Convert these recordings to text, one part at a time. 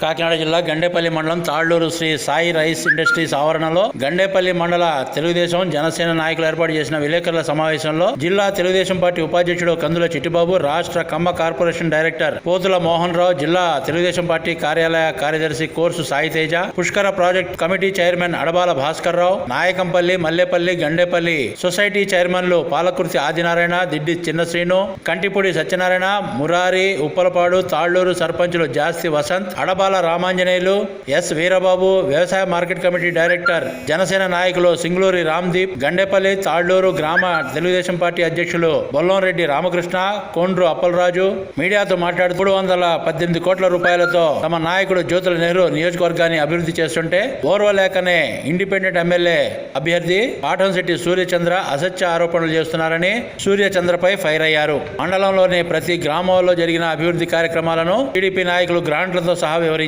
కాకినాడ జిల్లా గండేపల్లి మండలం Talluru Sri Sai rice industries ఆవరణలో గండేపల్లి మండల తెలుగుదేశం జనసేన నాయకులు ఏర్పాటు చేసిన విలేకరుల సమావేశంలో జిల్లా తెలుగుదేశం పార్టీ ఉపాధ్యక్షుడు కందుల చిట్టిబాబు రాష్ట్ర కమ్మ కార్పొరేషన్ డైరెక్టర్ పోతుల మోహన్ రావు జిల్లా తెలుగుదేశం పార్టీ కార్యాలయ కార్యదర్శి Korsu Sai Teja Pushkara project committee chairman Adabala Bhaskar Rao Nayakampalli Mallepalli Gandepalli society చైర్మన్లు పాలకుర్తి ఆదినారాయణ దిడ్డి చిన్న శ్రీను కంటిపూడి సత్యనారాయణ మురారి ఉప్పలపాడు తాళ్ళూరు సర్పంచులు జాస్తి వసంత్ అడబాల రామాంజనేయులు ఎస్ వీరబాబు వ్యవసాయ మార్కెట్ కమిటీ డైరెక్టర్ జనసేన నాయకులు సింగులూరి రామ్దీప్ గండేపల్లి తాళ్ళూరు గ్రామ తెలుగుదేశం పార్టీ అధ్యక్షులు బొల్లంరెడ్డి రామకృష్ణ కొండ్రు అప్పలరాజు. మీడియాతో మాట్లాడుతూ మూడు వందల పద్దెనిమిది కోట్ల రూపాయలతో తమ నాయకుడు జ్యోతుల నెహ్రూ నియోజకవర్గాన్ని అభివృద్ధి చేస్తుంటే ఓర్వలేకనే ఇండిపెండెంట్ ఎమ్మెల్యే అభ్యర్థి పాటంశెట్టి సూర్యచంద్ర అసత్య ఆరోపణలు చేస్తున్నారని సూర్యచంద్రపై ఫైర్ అయ్యారు. మండలంలోని ప్రతి గ్రామంలో జరిగిన అభివృద్ధి కార్యక్రమాలను టీడీపీ నాయకులు గ్రాంట్లతో సహా వివరించారు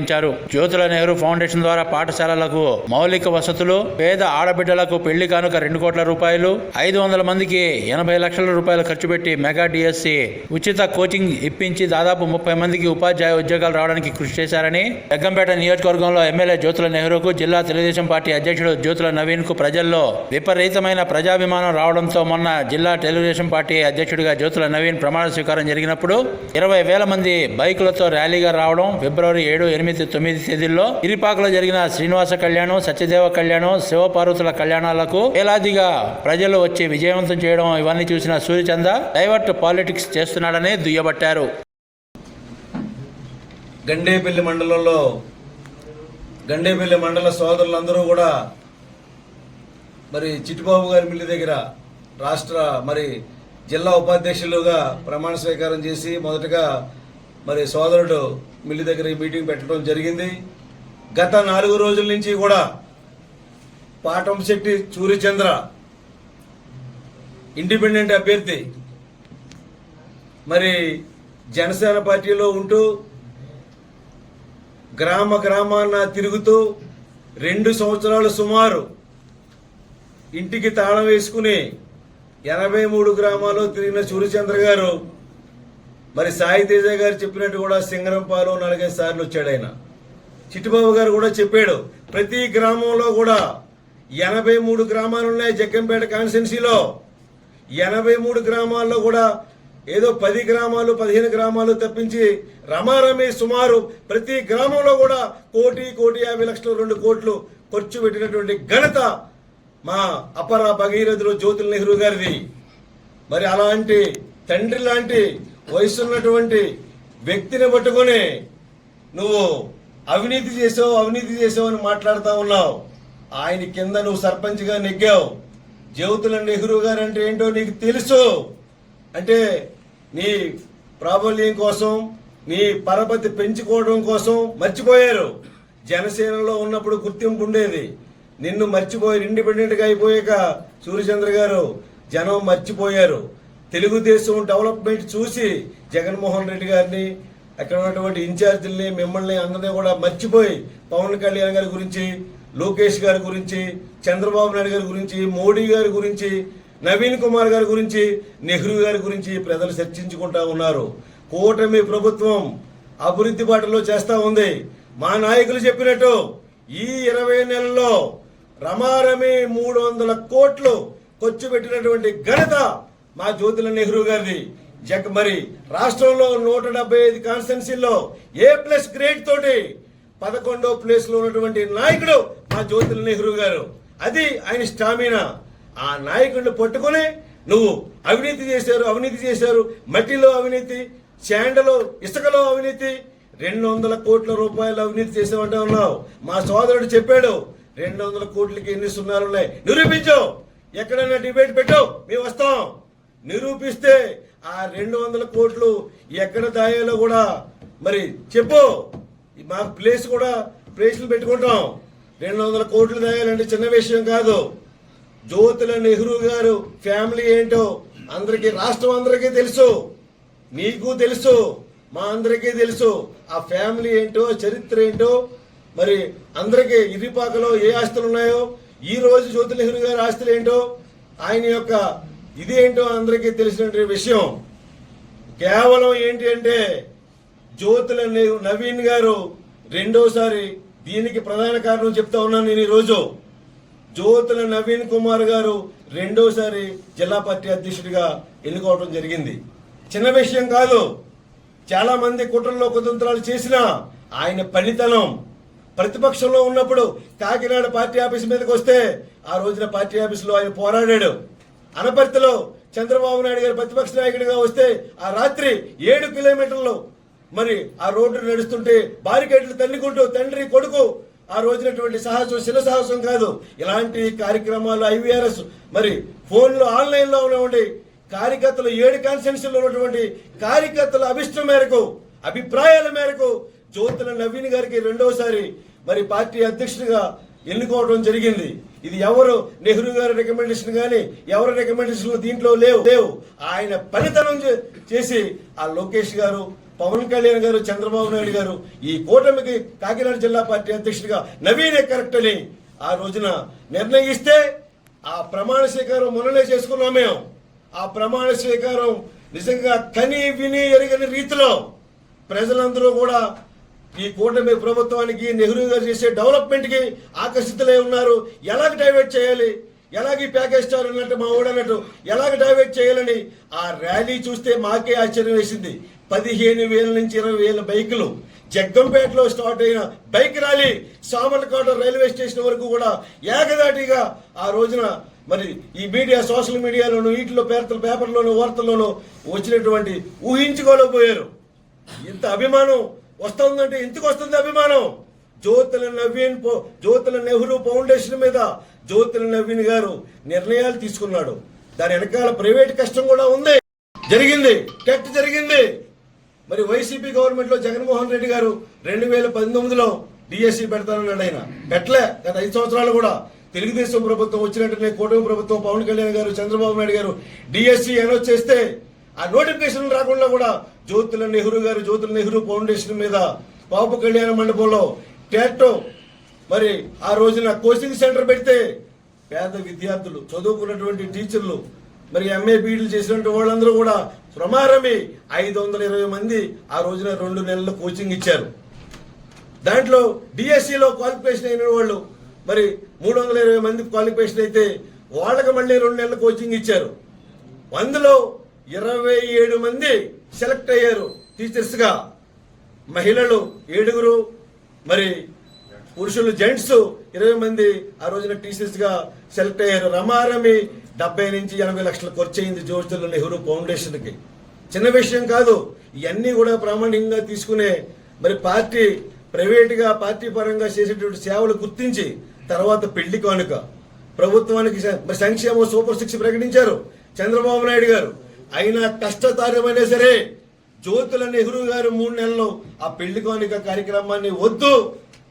జ్యోతుల నెహ్రూ ఫౌండేషన్ ద్వారా పాఠశాలలకు మౌలిక వసతులు పేద ఆడబిడ్డలకు పెళ్ళి కానుక రెండు కోట్ల రూపాయలు ఐదు వందల మందికి ఎనభై లక్షల రూపాయలు ఖర్చు పెట్టి మెగా డిఎస్సి ఉచిత కోచింగ్ ఇప్పించి దాదాపు ముప్పై మందికి ఉపాధ్యాయ ఉద్యోగాలు రావడానికి కృషి చేశారని జగ్గంపేట నియోజకవర్గంలో ఎమ్మెల్యే జ్యోతుల నెహ్రూకు జిల్లా తెలుగుదేశం పార్టీ అధ్యక్షుడు జ్యోతుల నవీన్కు ప్రజల్లో విపరీతమైన ప్రజాభిమానం రావడంతో మొన్న జిల్లా తెలుగుదేశం పార్టీ అధ్యక్షుడిగా జ్యోతుల నవీన్ ప్రమాణ స్వీకారం జరిగినప్పుడు ఇరవై వేల మంది బైకులతో ర్యాలీగా రావడం ఫిబ్రవరి ఏడు ఎనిమిది తొమ్మిది తేదీల్లో ఇరిపాకలో జరిగిన శ్రీనివాస కళ్యాణం సత్యదేవ కళ్యాణం శివపార్వతుల కళ్యాణాలకు వేలాదిగా ప్రజలు వచ్చి విజయవంతం చేయడం ఇవన్నీ చూసిన సూర్యచంద డైవర్ట్ పాలిటిక్స్ చేస్తున్నాడని దుయ్యబట్టారు. గండేపల్లి మండలంలో గండేపల్లి మండల సోదరులందరూ కూడా మరి చిట్టుబాబు గారి మిల్లి దగ్గర రాష్ట్ర మరి జిల్లా ఉపాధ్యక్షులుగా ప్రమాణ స్వీకారం చేసి మొదటగా మరి సోదరుడు మిల్లి దగ్గర ఈ మీటింగ్ పెట్టడం జరిగింది. గత నాలుగు రోజుల నుంచి కూడా పాటంశెట్టి సూర్యచంద్ర ఇండిపెండెంట్ అభ్యర్థి. మరి జనసేన పార్టీలో ఉంటూ గ్రామ గ్రామాన తిరుగుతూ రెండు సంవత్సరాలు సుమారు ఇంటికి తాళం వేసుకుని ఎనభై మూడు గ్రామాల్లో తిరిగిన సూర్యచంద్ర గారు మరి సాయి తేజ గారు చెప్పినట్టు కూడా సింగరంపాలు నలభై సార్లు వచ్చాడు ఆయన. చిట్టుబాబు గారు కూడా చెప్పాడు ప్రతి గ్రామంలో కూడా ఎనభై మూడు గ్రామాలు ఉన్నాయి జగ్గంపేట కాన్స్టిట్యున్సీలో. ఎనభై మూడు గ్రామాల్లో కూడా ఏదో పది గ్రామాలు పదిహేను గ్రామాలు తప్పించి రమారమి సుమారు ప్రతి గ్రామంలో కూడా కోటి కోటి యాభై లక్షలు రెండు కోట్లు ఖర్చు పెట్టినటువంటి ఘనత మా అపర భగీరథులు జ్యోతుల నెహ్రూ గారిది. మరి అలాంటి తండ్రి లాంటి వయసున్నటువంటి వ్యక్తిని పట్టుకొని నువ్వు అవినీతి చేసావు అవినీతి చేసావు అని మాట్లాడుతూ ఉన్నావు. ఆయన కింద నువ్వు సర్పంచ్గా నెగ్గావు. జ్యోతుల నెహ్రూ గారు అంటే ఏంటో నీకు తెలుసు. అంటే నీ ప్రాబల్యం కోసం నీ పరపతి పెంచుకోవడం కోసం మర్చిపోయారు. జనసేనలో ఉన్నప్పుడు గుర్తింపు ఉండేది. నిన్ను మర్చిపోయి ఇండిపెండెంట్గా అయిపోయాక సూర్యచంద్ర గారు జనం మర్చిపోయారు. తెలుగుదేశం డెవలప్మెంట్ చూసి జగన్మోహన్ రెడ్డి గారిని అక్కడ ఉన్నటువంటి ఇన్ఛార్జీల్ని మిమ్మల్ని అందరినీ కూడా మర్చిపోయి పవన్ కళ్యాణ్ గారి గురించి లోకేష్ గారి గురించి చంద్రబాబు నాయుడు గారి గురించి మోడీ గారి గురించి నవీన్ కుమార్ గారి గురించి నెహ్రూ గారి గురించి ప్రజలు చర్చించుకుంటా ఉన్నారు. కూటమి ప్రభుత్వం అభివృద్ధి బాటలో చేస్తూ ఉంది. మా నాయకులు చెప్పినట్టు ఈ ఇరవై నెలల్లో రమారమి మూడు వందల కోట్లు ఖర్చు పెట్టినటువంటి ఘనత మా జ్యోతిల నెహ్రూ గారిది. జగ మరి రాష్ట్రంలో నూట డెబ్బై ఐదు కాన్స్టిట్యున్సీల్లో ఏ ప్లస్ గ్రేడ్ తోటి పదకొండో ప్లేస్లో ఉన్నటువంటి నాయకుడు మా జ్యోతుల నెహ్రూ గారు. అది ఆయన స్టామినా. ఆ నాయకుడిని పట్టుకొని నువ్వు అవినీతి చేశారు అవినీతి చేశారు. మట్టిలో అవినీతి శాండలో ఇసుకలో అవినీతి రెండు వందల కోట్ల రూపాయలు అవినీతి చేసామంటే ఉన్నావు. మా సోదరుడు చెప్పాడు రెండు వందల కోట్లకి ఎన్ని సున్నాలు ఉన్నాయి? నిరూపించు. ఎక్కడైనా డిబేట్ పెట్టు మేము వస్తాం. నిరూపిస్తే ఆ రెండు వందల కోట్లు ఎక్కడ దాయాలో కూడా మరి చెప్పు. మాకు ప్లేస్ కూడా ప్లేస్లు పెట్టుకుంటాం. రెండు వందల కోట్లు దాయాలంటే చిన్న విషయం కాదు. జ్యోతుల నెహ్రూ గారు ఫ్యామిలీ ఏంటో అందరికీ రాష్ట్రం అందరికీ తెలుసు. నీకు తెలుసు మా అందరికీ తెలుసు. ఆ ఫ్యామిలీ ఏంటో చరిత్ర ఏంటో మరి అందరికీ ఇరిపాకలో ఏ ఆస్తులు ఉన్నాయో ఈ రోజు జ్యోతి నెహ్రూ గారి ఆస్తులు ఏంటో ఆయన యొక్క ఇది ఏంటో అందరికీ తెలిసినటువంటి విషయం. కేవలం ఏంటి అంటే జ్యోతుల నవీన్ గారు రెండోసారి దీనికి ప్రధాన కారణం చెప్తా ఉన్నాను నేను ఈరోజు. జ్యోతుల నవీన్ కుమార్ గారు రెండోసారి జిల్లా పార్టీ అధ్యక్షుడిగా ఎన్నుకోవడం జరిగింది. చిన్న విషయం కాదు చాలా మంది కుట్రల్లో కుతంత్రాలు చేసిన ఆయన పనితనం. ప్రతిపక్షంలో ఉన్నప్పుడు కాకినాడ పార్టీ ఆఫీస్ మీదకి వస్తే ఆ రోజున పార్టీ ఆఫీసులో ఆయన పోరాడాడు. అనపర్తిలో చంద్రబాబు నాయుడు గారు ప్రతిపక్ష నాయకుడిగా వస్తే ఆ రాత్రి ఏడు కిలోమీటర్లు మరి ఆ రోడ్డు నడుస్తుంటే బారికేట్లు తన్నుకుంటూ తండ్రి కొడుకు ఆ రోజునటువంటి సాహసం శిల సాహసం కాదు. ఇలాంటి కార్యక్రమాలు ఐవీఆర్ఎస్ మరి ఫోన్లో ఆన్లైన్లో ఉన్నటువంటి కార్యకర్తలు ఏడు కాన్స్టిట్యూన్సీలో ఉన్నటువంటి కార్యకర్తల అభిష్టం మేరకు అభిప్రాయాల మేరకు జ్యోతుల నవీన్ గారికి రెండోసారి మరి పార్టీ అధ్యక్షుడిగా ఎన్నుకోవడం జరిగింది. ఇది ఎవరు? నెహ్రూ గారి రికమెండేషన్ కానీ ఎవరి రికమెండేషన్ దీంట్లో లేవు. లేవు. ఆయన పనితనం చేసి ఆ లోకేష్ గారు పవన్ కళ్యాణ్ గారు చంద్రబాబు నాయుడు గారు ఈ కూటమికి కాకినాడ జిల్లా పార్టీ అధ్యక్షుడిగా నవీనే కరెక్ట్ అని ఆ రోజున నిర్ణయిస్తే ఆ ప్రమాణ స్వీకారం మొన్ననే చేసుకున్నాం మేము. ఆ ప్రమాణ స్వీకారం నిజంగా కని విని ఎరగని రీతిలో ప్రజలందరూ కూడా ఈ కూటమి ప్రభుత్వానికి నెహ్రూ గారు చేసే డెవలప్మెంట్కి ఆకర్షితులై ఉన్నారు. ఎలాగ డైవర్ట్ చేయాలి? ఎలాగ ఈ ప్యాకేజ్ స్టార్ అన్నట్టు మా ఊడ అన్నట్టు ఎలాగ డైవర్ట్ చేయాలని ఆ ర్యాలీ చూస్తే మాకే ఆశ్చర్యం వేసింది. పదిహేను వేల నుంచి ఇరవై వేల బైకులు జగ్గంపేటలో స్టార్ట్ అయిన bike rally Samarlakota railway station వరకు కూడా ఏకదాటిగా ఆ రోజున మరి ఈ మీడియా సోషల్ మీడియాలోను వీటిలో పేర్తల పేపర్లోను వార్తల్లోనూ వచ్చినటువంటి ఊహించుకోలేకపోయారు. ఇంత అభిమానం వస్తుందంటే ఎందుకు వస్తుంది అభిమానం? జ్యోతుల నవీన్ జ్యోతుల నెహ్రూ ఫౌండేషన్ మీద జ్యోతుల నవీన్ గారు నిర్ణయాలు తీసుకున్నాడు. దాని వెనకాల ప్రైవేట్ కష్టం కూడా ఉంది. జరిగింది. టెట్ జరిగింది. మరి వైసీపీ గవర్నమెంట్లో జగన్మోహన్ రెడ్డి గారు రెండు వేల పంతొమ్మిదిలో డిఎస్సి పెడతానన్నాడు ఆయన. పెట్టలే గత ఐదు సంవత్సరాలు కూడా. తెలుగుదేశం ప్రభుత్వం వచ్చినట్టునే కూటమి ప్రభుత్వం పవన్ కళ్యాణ్ గారు చంద్రబాబు నాయుడు గారు డిఎస్సి అనౌన్స్ చేస్తే ఆ నోటిఫికేషన్ రాకుండా కూడా జ్యోతుల నెహ్రూ గారు జ్యోతుల నెహ్రూ ఫౌండేషన్ మీద బాబు కళ్యాణ మండపంలో టాటో మరి ఆ రోజున కోచింగ్ సెంటర్ పెడితే పేద విద్యార్థులు చదువుకున్నటువంటి టీచర్లు మరి ఎంఏ బీడీలు చేసినటువంటి వాళ్ళందరూ కూడా ప్రమారమే ఐదు వందల ఇరవై మంది ఆ రోజున రెండు నెలలు కోచింగ్ ఇచ్చారు. దాంట్లో డిఎస్సిలో క్వాలిఫికేషన్ అయిన వాళ్ళు మరి మూడు వందల ఇరవై మంది క్వాలిఫికేషన్ అయితే వాళ్ళకి మళ్ళీ రెండు నెలలు కోచింగ్ ఇచ్చారు. అందులో ఇరవై ఏడు మంది సెలెక్ట్ అయ్యారు టీచర్స్గా. మహిళలు ఏడుగురు మరి పురుషులు జెంట్స్ ఇరవై మంది ఆ రోజున టీచర్స్గా సెలెక్ట్ అయ్యారు. రమారమి డెబ్బై నుంచి ఎనభై లక్షల ఖర్చు అయింది జవహర్లాల్ నెహ్రూ ఫౌండేషన్కి. చిన్న విషయం కాదు ఇవన్నీ కూడా ప్రామాణికంగా తీసుకునే మరి పార్టీ ప్రైవేట్గా పార్టీ పరంగా చేసేటువంటి సేవలు గుర్తించి తర్వాత పెళ్ళి కానుక. ప్రభుత్వానికి మరి సంక్షేమ సూపర్ సిక్స్ ప్రకటించారు చంద్రబాబు నాయుడు గారు. అయినా కష్టతరమైనా సరే జ్యోతుల నెహ్రూ గారు మూడు నెలలు ఆ పెళ్ళి కానుక కార్యక్రమాన్ని వద్దు.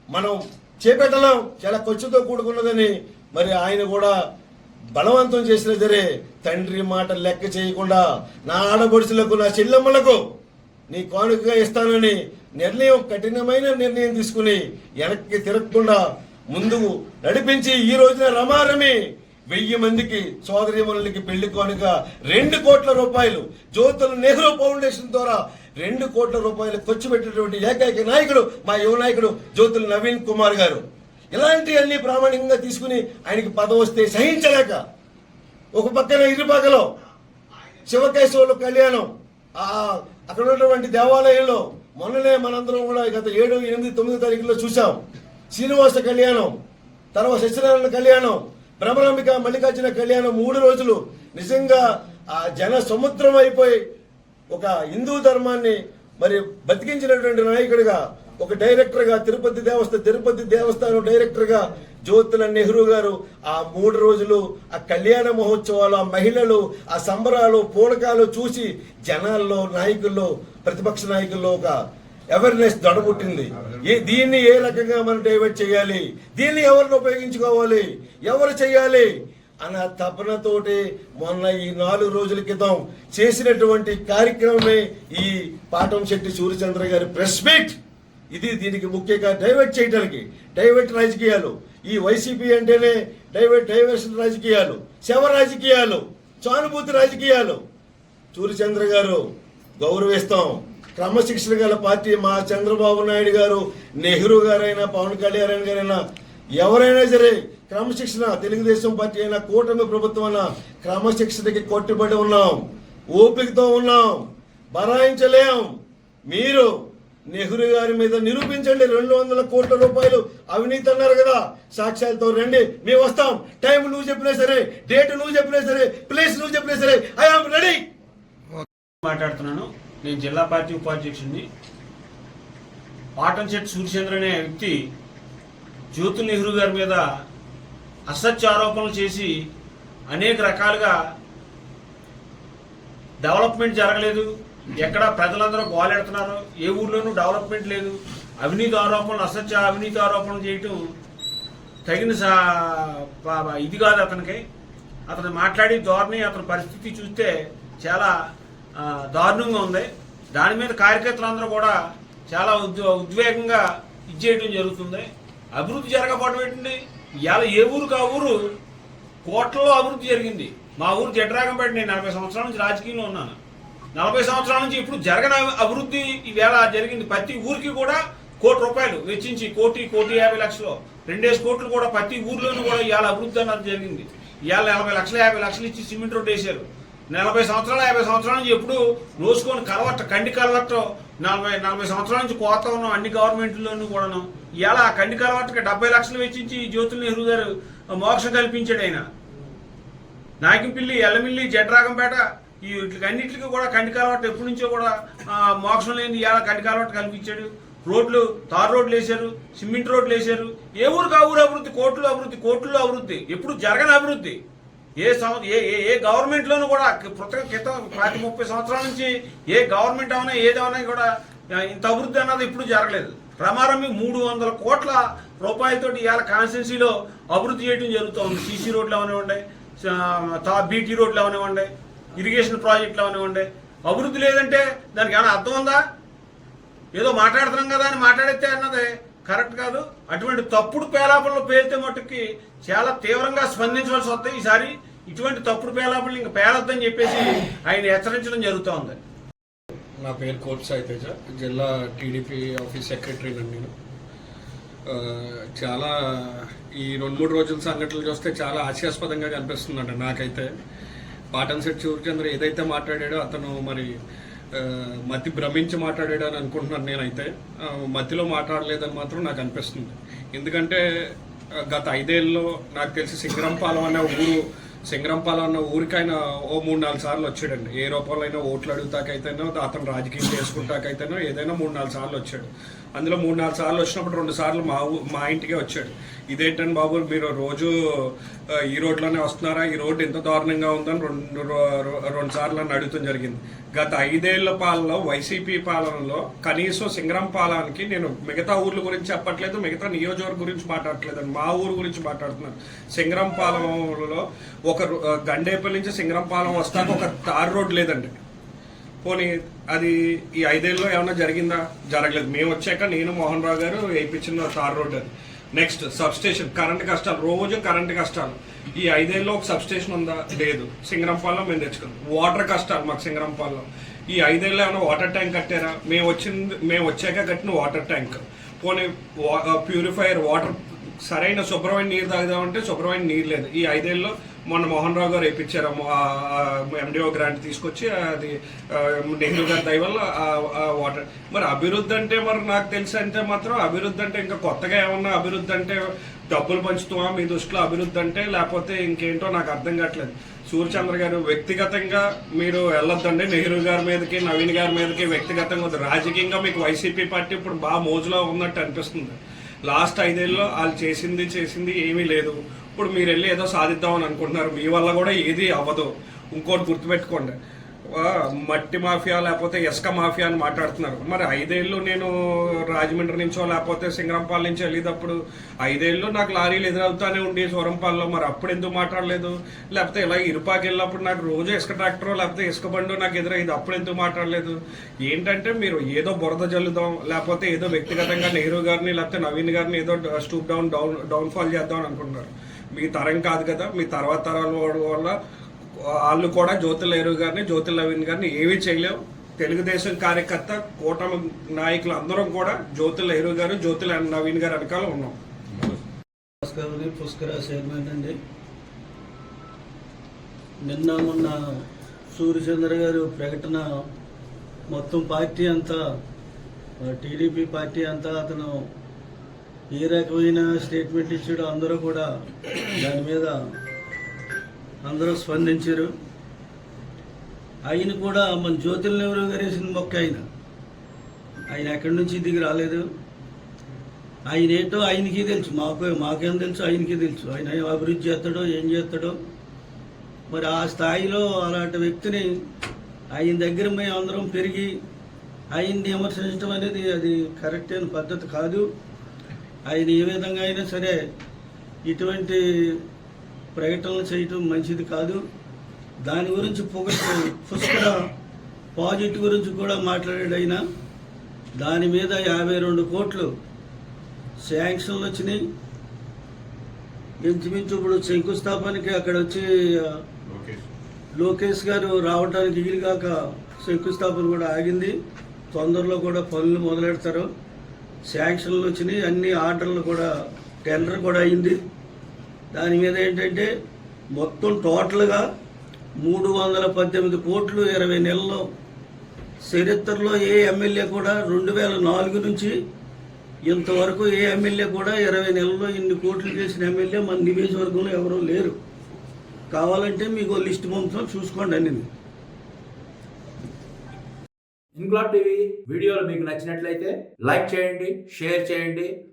మనం చేపెట్టలేం. చాలా ఖర్చుతో కూడుకున్నదని మరి ఆయన కూడా బలవంతం చేసిన సరే తండ్రి మాట లెక్క చేయకుండా నా ఆడపడుచులకు నా చెల్లెమ్మలకు నీ కానుకగా ఇస్తానని నిర్ణయం కఠినమైన నిర్ణయం తీసుకుని వెనక్కి తిరగకుండా ముందుకు నడిపించి ఈ రోజున రమారమి వెయ్యి మందికి సోదరిమణులకి పెళ్ళి కానుక రెండు కోట్ల రూపాయలు. జ్యోతుల నెహ్రూ ఫౌండేషన్ ద్వారా రెండు కోట్ల రూపాయలు ఖర్చు పెట్టినటువంటి ఏకైక నాయకుడు మా యువ నాయకుడు జ్యోతుల నవీన్ కుమార్ గారు. ఇలాంటివన్నీ ప్రామాణికంగా తీసుకుని ఆయనకి పదం వస్తే సహించలేక ఒక పక్కన ఇరుపక్కలో శివకేశవుల కళ్యాణం ఆ అక్కడ ఉన్నటువంటి దేవాలయంలో మొన్ననే మనందరం కూడా గత ఏడు ఎనిమిది తొమ్మిది తారీఖులో చూసాం శ్రీనివాస కళ్యాణం తర్వాత సత్యనారాయణ కళ్యాణం భ్రమరాంబిక మల్లికార్జున కళ్యాణం మూడు రోజులు నిజంగా ఆ జన సముద్రం అయిపోయి ఒక హిందూ ధర్మాన్ని మరి బతికించినటువంటి నాయకుడిగా ఒక డైరెక్టర్గా తిరుపతి దేవస్థానం తిరుపతి దేవస్థానం డైరెక్టర్గా జ్యోతిలాల్ జ్యోతుల నెహ్రూ గారు ఆ మూడు రోజులు ఆ కళ్యాణ మహోత్సవాలు ఆ మహిళలు ఆ సంబరాలు పూలకాలు చూసి జనాల్లో నాయకుల్లో ప్రతిపక్ష నాయకుల్లో ఒక అవేర్నెస్ దడబుట్టింది. ఏ దీన్ని ఏ రకంగా మనం డైవర్ట్ చేయాలి? దీన్ని ఎవరిని ఉపయోగించుకోవాలి? ఎవరు చేయాలి? అన్న తపనతోటి మొన్న ఈ నాలుగు రోజుల క్రితం చేసినటువంటి కార్యక్రమమే ఈ పాటం శెట్టి సూర్యచంద్ర గారి ప్రెస్ మీట్ ఇది దీనికి ముఖ్యంగా డైవర్ట్ చేయడానికి డైవర్ట్ రాజకీయాలు. ఈ వైసీపీ అంటేనే డైవర్ట్ డైవర్షన్ రాజకీయాలు. శవ రాజకీయాలు సానుభూతి రాజకీయాలు. సూర్యచంద్ర గారు గౌరవిస్తాం. క్రమశిక్షణ గల పార్టీ మా చంద్రబాబు నాయుడు గారు నెహ్రూ గారైనా పవన్ కళ్యాణ్ గారైనా ఎవరైనా సరే క్రమశిక్షణ తెలుగుదేశం పార్టీ అయినా కూటమి ప్రభుత్వం అయినా క్రమశిక్షణకి కొట్టుబడి ఉన్నాం ఓపికతో ఉన్నాం బరాయించలేం. మీరు నెహ్రూ గారి మీద నిరూపించండి. రెండు వందల కోట్ల రూపాయలు అవినీతి అన్నారు కదా. సాక్ష్యాలతో రండి. మేము వస్తాం. టైం నువ్వు చెప్పినా సరే డేట్ నువ్వు చెప్పినా సరే ప్లేస్ నువ్వు చెప్పినా సరే ఐఆమ్ రెడీ. మాట్లాడుతున్నాను. నేను జిల్లా పార్టీ ఉపాధ్యక్షుడిని. పాటంశెట్టి సూర్యచంద్ర అనే వ్యక్తి జ్యోతి నెహ్రూ గారి మీద అసత్య ఆరోపణలు చేసి అనేక రకాలుగా డెవలప్మెంట్ జరగలేదు. ఎక్కడ ప్రజలందరూ గోలెడుతున్నారు. ఏ ఊర్లోనూ డెవలప్మెంట్ లేదు. అవినీతి ఆరోపణలు అసత్య అవినీతి ఆరోపణలు చేయటం తగిన సా- ఇది కాదు అతనికి. అతను మాట్లాడి ధోరణి అతని పరిస్థితి చూస్తే చాలా దారుణంగా ఉంది. దాని మీద కార్యకర్తలందరూ కూడా చాలా ఉద్- ఉద్వేగంగా ఇచ్చేయడం జరుగుతుంది. అభివృద్ధి జరగకపోవడం ఏంటండి? ఇవాళ ఏ ఊరికి ఆ ఊరు కోట్లలో అభివృద్ధి జరిగింది. మా ఊరు జడ్రాగంపేట నేను నలభై సంవత్సరాల నుంచి రాజకీయంలో ఉన్నాను. నలభై సంవత్సరాల నుంచి ఇప్పుడు జరగని అభివృద్ధి ఈవేళ జరిగింది. ప్రతి ఊరికి కూడా కోటి రూపాయలు వెచ్చించి కోటి కోటి యాభై లక్షలు. రెండేసి కోట్లు కూడా ప్రతి ఊర్లోనూ కూడా ఇవాళ అభివృద్ధి అన్నది జరిగింది. ఇవాళ నలభై లక్షలు యాభై లక్షలు ఇచ్చి సిమెంట్ రోడ్ వేశారు. నలభై సంవత్సరాలు యాభై సంవత్సరాల నుంచి ఎప్పుడు నోసుకొని కలవట్ట కండి కలవట్ట. నలభై నలభై సంవత్సరాల నుంచి కోత ఉన్నాం అన్ని గవర్నమెంట్లోనూ కూడాను. ఇవాళ ఆ కండి కలవట్టకి డెబ్బై లక్షలు వెచ్చించి జ్యోతుల నెహ్రూ గారు మోక్షం కల్పించాడు ఆయన. నాకింపిల్లి ఎల్లమిల్లి జడ్రాగంపేట ఈ వీటికి కూడా కంటి కలవట్ట ఎప్పటి నుంచో కూడా మోక్షం లేని ఇవాళ కండి కలవట్ట కల్పించాడు. రోడ్లు తార్ రోడ్లు వేశారు సిమెంట్ రోడ్లు వేశారు. ఏ ఊరికి ఆ ఊరు అభివృద్ధి? కోట్లు అభివృద్ధి కోట్లు అభివృద్ధి. ఎప్పుడు జరగని అభివృద్ధి. ఏ సంవ- ఏ ఏ గవర్నమెంట్లోనూ కూడా పుస్తక క్రితం ప్రతి ముప్పై సంవత్సరాల నుంచి ఏ గవర్నమెంట్ అవునా ఏదైనా కూడా ఇంత అభివృద్ధి అన్నది ఇప్పుడు జరగలేదు. రమారమి మూడు వందల కోట్ల రూపాయలతోటి ఇవాళ కాన్స్టిట్యున్సీలో అభివృద్ధి చేయడం జరుగుతుంది. సీసీ రోడ్లు అవనివ్వండి తా బీటీ రోడ్లు అవనివ్వండి ఇరిగేషన్ ప్రాజెక్టులు అవనివ్వండి అభివృద్ధి లేదంటే దానికి ఏమైనా అర్థం ఉందా? ఏదో మాట్లాడుతున్నాం కదా అని మాట్లాడితే అన్నది. కరెక్ట్ కాదు. అటువంటి తప్పుడు పేలాపనలు పేలితే మట్టుకి చాలా తీవ్రంగా స్పందించవలసి వస్తాయి ఈసారి. ఇటువంటి తప్పుడు పేలాపనలు ఇంకా పేలొద్దని చెప్పేసి ఆయన హెచ్చరించడం జరుగుతూ ఉంది. నా పేరు కోట్ సాయి తేజ జిల్లా టీడీపీ ఆఫీస్ సెక్రటరీ నేను. చాలా ఈ రెండు మూడు రోజుల సంఘటనలు చూస్తే చాలా హాస్యాస్పదంగా కనిపిస్తుందండి నాకైతే. పాటన్ సెట్ సూర్యచంద్ర ఏదైతే మాట్లాడాడో అతను మరి మతి భ్రమించి మాట్లాడాడు అని అనుకుంటున్నాను నేనైతే. మతిలో మాట్లాడలేదని మాత్రం నాకు అనిపిస్తుంది. ఎందుకంటే గత ఐదేళ్ళలో నాకు తెలిసి సింగరంపాలెం అనే ఊరు సింగరంపాలెం అన్న ఊరికైనా ఓ మూడు నాలుగు సార్లు వచ్చాడండి. ఏ రూపంలో అయినా ఓట్లు అడుగుతాకైతేనో అతను రాజకీయం చేసుకుంటాకైతేనో ఏదైనా మూడు నాలుగు సార్లు వచ్చాడు. అందులో మూడు నాలుగు సార్లు వచ్చినప్పుడు రెండు సార్లు మా మా ఇంటికే వచ్చాడు. ఇదేంటని బాబు మీరు రోజు ఈ రోడ్లోనే వస్తున్నారా? ఈ రోడ్డు ఎంత దారుణంగా ఉందని రెండు రెండు సార్లు అని అడుగుతాం జరిగింది. గత ఐదేళ్ళ పాలనలో వైసీపీ పాలనలో కనీసం సింగరం పాలనకి నేను మిగతా ఊర్ల గురించి చెప్పట్లేదు మిగతా నియోజకవర్గం గురించి మాట్లాడట్లేదు మా ఊరు గురించి మాట్లాడుతున్నాను. సింగరం పాలనలో ఒక గండేపల్లి నుంచి సింగరం పాలెం వస్తాక ఒక తార్ రోడ్ లేదండి. పోనీ అది ఈ ఐదేళ్ళలో ఏమైనా జరిగిందా? జరగలేదు. మేము వచ్చాక నేను మోహన్ రావు గారు వేయించిన తార్ రోడ్ అది. నెక్స్ట్ సబ్స్టేషన్ కరెంట్ కష్టాలు రోజు కరెంట్ కష్టాలు. ఈ ఐదేళ్ళలో ఒక సబ్స్టేషన్ ఉందా? లేదు. సింగరంపాల్లో మేము తెచ్చుకున్నాం. వాటర్ కష్టాలు మాకు సింగరంపాల్లో. ఈ ఐదేళ్ళు ఏమైనా వాటర్ ట్యాంక్ కట్టారా? మేము వచ్చింది మేము వచ్చాక కట్టిన వాటర్ ట్యాంక్. పోనీ ప్యూరిఫైయర్ వాటర్ సరైన శుభ్రమైన నీరు తాగుదామంటే శుభ్రమైన నీరు లేదు. ఈ ఐదేళ్ళలో మొన్న మోహన్ రావు గారు వేయించారు ఎండిఓ గ్రాంట్ తీసుకొచ్చి అది నెహ్రూ గారి దయ వల్ల వాటర్. మరి అభివృద్ధి అంటే మరి నాకు తెలిసి అంటే మాత్రం అభివృద్ధి అంటే ఇంకా కొత్తగా ఏమన్నా అభివృద్ధి అంటే డబ్బులు పంచుతామా? మీ దృష్టిలో అభివృద్ధి అంటే లేకపోతే ఇంకేంటో నాకు అర్థం కావట్లేదు. సూర్యచంద్ర గారు వ్యక్తిగతంగా మీరు వెళ్ళొద్దండి. నెహ్రూ గారి మీదకి నవీన్ గారి మీదకి వ్యక్తిగతంగా రాజకీయంగా మీకు వైసీపీ పార్టీ ఇప్పుడు బాగా మోజులో ఉన్నట్టు అనిపిస్తుంది. లాస్ట్ ఐదేళ్ళలో వాళ్ళు చేసింది చేసింది ఏమీ లేదు. ఇప్పుడు మీరు వెళ్ళి ఏదో సాధిద్దామని అనుకుంటున్నారు. మీ వల్ల కూడా ఏది అవ్వదు. ఇంకోటి గుర్తుపెట్టుకోండి. మట్టి మాఫియా లేకపోతే ఇసుక మాఫియా అని మాట్లాడుతున్నారు. మరి ఐదేళ్ళు నేను రాజమండ్రి నుంచో లేకపోతే సింగరంపాల నుంచి వెళ్ళేటప్పుడు ఐదేళ్ళు నాకు లారీలు ఎదురవుతానే ఉండి సూరంపాల్లో. మరి అప్పుడు ఎందుకు మాట్లాడలేదు? లేకపోతే ఇలా ఇరుపాకి వెళ్ళినప్పుడు నాకు రోజు ఇసుక ట్రాక్టర్ లేకపోతే ఇసుక బండు నాకు ఎదురయ్యేది అప్పుడు ఎందుకు మాట్లాడలేదు? ఏంటంటే మీరు ఏదో బురద జల్లుదాం లేకపోతే ఏదో వ్యక్తిగతంగా నెహ్రూ గారిని లేకపోతే నవీన్ గారిని ఏదో స్టూప్ డౌన్ డౌన్ డౌన్ఫాల్ చేద్దాం అనుకుంటున్నారు. మీ తరం కాదు కదా మీ తర్వాత తరాల వాడు వల్ల వాళ్ళు కూడా జ్యోతి నెహ్రూ గారిని జ్యోతి నవీన్ గారిని ఏమీ చేయలేవు. తెలుగుదేశం కార్యకర్త కూటమి నాయకులు అందరం కూడా జ్యోతి నెహ్రూ గారు జ్యోతి నవీన్ గారు వెనకాల ఉన్నాం. నమస్కారం పుష్కర చైర్మన్ అండి. నిన్న మొన్న సూర్యచంద్ర గారు ప్రకటన మొత్తం పార్టీ అంతా టీడీపీ పార్టీ అంతా అతను ఏ రకమైన స్టేట్మెంట్ ఇచ్చాడో అందరూ కూడా దాని మీద అందరూ స్పందించారు. ఆయన కూడా మన జ్యోతిల్ నెహ్రూ గారు వేసిన మొక్క ఆయన. ఆయన ఎక్కడి నుంచి దిగి రాలేదు. ఆయన ఏంటో ఆయనకి తెలుసు. మాకు మాకేం తెలుసు? ఆయనకి తెలుసు. ఆయన అభివృద్ధి చేస్తాడో ఏం చేస్తాడో. మరి ఆ స్థాయిలో అలాంటి వ్యక్తిని ఆయన దగ్గర మేము అందరం పెరిగి ఆయన్ని విమర్శించడం అనేది అది కరెక్ట్ అయిన పద్ధతి కాదు. ఆయన ఏ విధంగా అయినా సరే ఇటువంటి ప్రకటనలు చేయటం మంచిది కాదు. దాని గురించి పుష్కర ప్రాజెక్ట్ గురించి కూడా మాట్లాడాడు ఆయన. దాని మీద యాభై రెండు కోట్లు శాంక్షన్లు వచ్చినాయి. ఇంచుమించు ఇప్పుడు శంకుస్థాపనకి అక్కడ వచ్చి లోకేష్. గారు రావడానికి వీలుగాక శంకుస్థాపన కూడా ఆగింది. తొందరలో కూడా పనులు మొదలెడతారు. శాంక్షన్లు వచ్చినాయి. అన్ని ఆర్డర్లు కూడా టెండర్ కూడా అయింది. దాని మీద ఏంటంటే మొత్తం టోటల్గా మూడు వందల పద్దెనిమిది కోట్లు ఇరవై నెలల్లో చరిత్రలో ఏ ఎమ్మెల్యే కూడా రెండు వేల నాలుగు నుంచి ఇంతవరకు ఏ ఎమ్మెల్యే కూడా ఇరవై నెలల్లో ఇన్ని కోట్లు చేసిన ఎమ్మెల్యే మన నియోజకవర్గంలో ఎవరూ లేరు. కావాలంటే మీకు లిస్ట్ పంపుతాం చూసుకోండి అన్ని. ఇంక్లాబ్ టీవీ వీడియోలు మీకు నచ్చినట్లయితే లైక్ చేయండి షేర్ చేయండి.